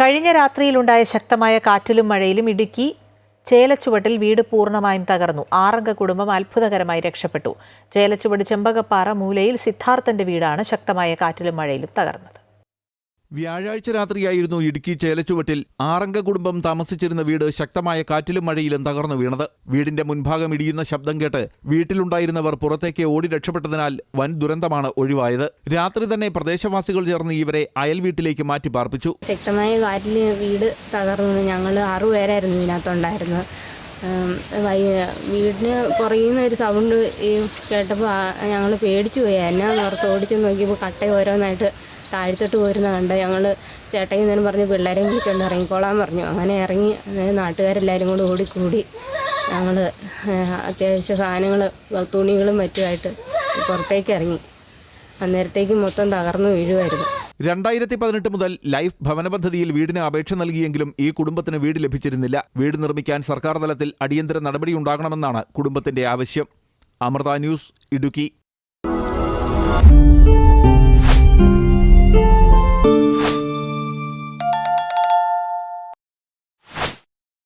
കഴിഞ്ഞ രാത്രിയിലുണ്ടായ ശക്തമായ കാറ്റിലും മഴയിലും ഇടുക്കി ചേലച്ചുവട്ടിൽ വീട് പൂർണമായും തകർന്നു. ആറംഗ കുടുംബം അത്ഭുതകരമായി രക്ഷപ്പെട്ടു. ചേലച്ചുവട് ചെമ്പകപ്പാറ മൂലയിൽ സിദ്ധാർത്ഥന്റെ വീടാണ് ശക്തമായ കാറ്റിലും മഴയിലും തകർന്നത്. വ്യാഴാഴ്ച രാത്രിയായിരുന്നു ഇടുക്കി ചേലച്ചുവട്ടിൽ ആറംഗ കുടുംബം താമസിച്ചിരുന്ന വീട് ശക്തമായ കാറ്റിലും മഴയിലും തകർന്നു വീണത്. വീടിന്റെ മുൻഭാഗം ഇടിയുന്ന ശബ്ദം കേട്ട് വീട്ടിലുണ്ടായിരുന്നവർ പുറത്തേക്ക് ഓടി രക്ഷപ്പെട്ടതിനാൽ വൻ ദുരന്തമാണ് ഒഴിവായത്. രാത്രി തന്നെ പ്രദേശവാസികൾ ചേർന്ന് ഇവരെ അയൽ വീട്ടിലേക്ക് മാറ്റി പാർപ്പിച്ചു. ശക്തമായ കാറ്റിൽ വീട് തകർന്നു. ഞങ്ങൾ ആറുപേരായിരുന്നു ഇതിനകത്തുണ്ടായിരുന്നത്. വീടിന് പുറകിൽ നിന്ന് ഒരു സൗണ്ട് കേട്ടപ്പോൾ ഞങ്ങൾ പേടിച്ചു പോയി. എന്നാന്ന് ഓർത്ത് ഓടിച്ച് നോക്കിയപ്പോൾ കട്ട ഓരോന്നായിട്ട് താഴ്ത്തിട്ട് പോരുന്ന കണ്ട് ഞങ്ങൾ ചേട്ടയിൽ നിന്നും പറഞ്ഞ് പിള്ളേരെയും വിളിച്ചുകൊണ്ട് ഇറങ്ങിക്കോളാൻ പറഞ്ഞു. അങ്ങനെ ഇറങ്ങി നാട്ടുകാരെല്ലാവരും കൂടെ ഓടിക്കൂടി ഞങ്ങൾ അത്യാവശ്യ സാധനങ്ങൾ തുണികളും മറ്റുമായിട്ട് പുറത്തേക്ക് ഇറങ്ങി. അന്നേരത്തേക്ക് മൊത്തം തകർന്നു വീഴുമായിരുന്നു രണ്ടായിരത്തി പതിനെട്ട് മുതൽ ലൈഫ് ഭവന പദ്ധതിയിൽ വീടിന് അപേക്ഷ നൽകിയെങ്കിലും ഈ കുടുംബത്തിന് വീട് ലഭിച്ചിരുന്നില്ല. വീട് നിർമ്മിക്കാൻ സർക്കാർ തലത്തിൽ അടിയന്തര നടപടിയുണ്ടാകണമെന്നാണ് കുടുംബത്തിന്റെ ആവശ്യം. അമൃത ന്യൂസ് ഇടുക്കി.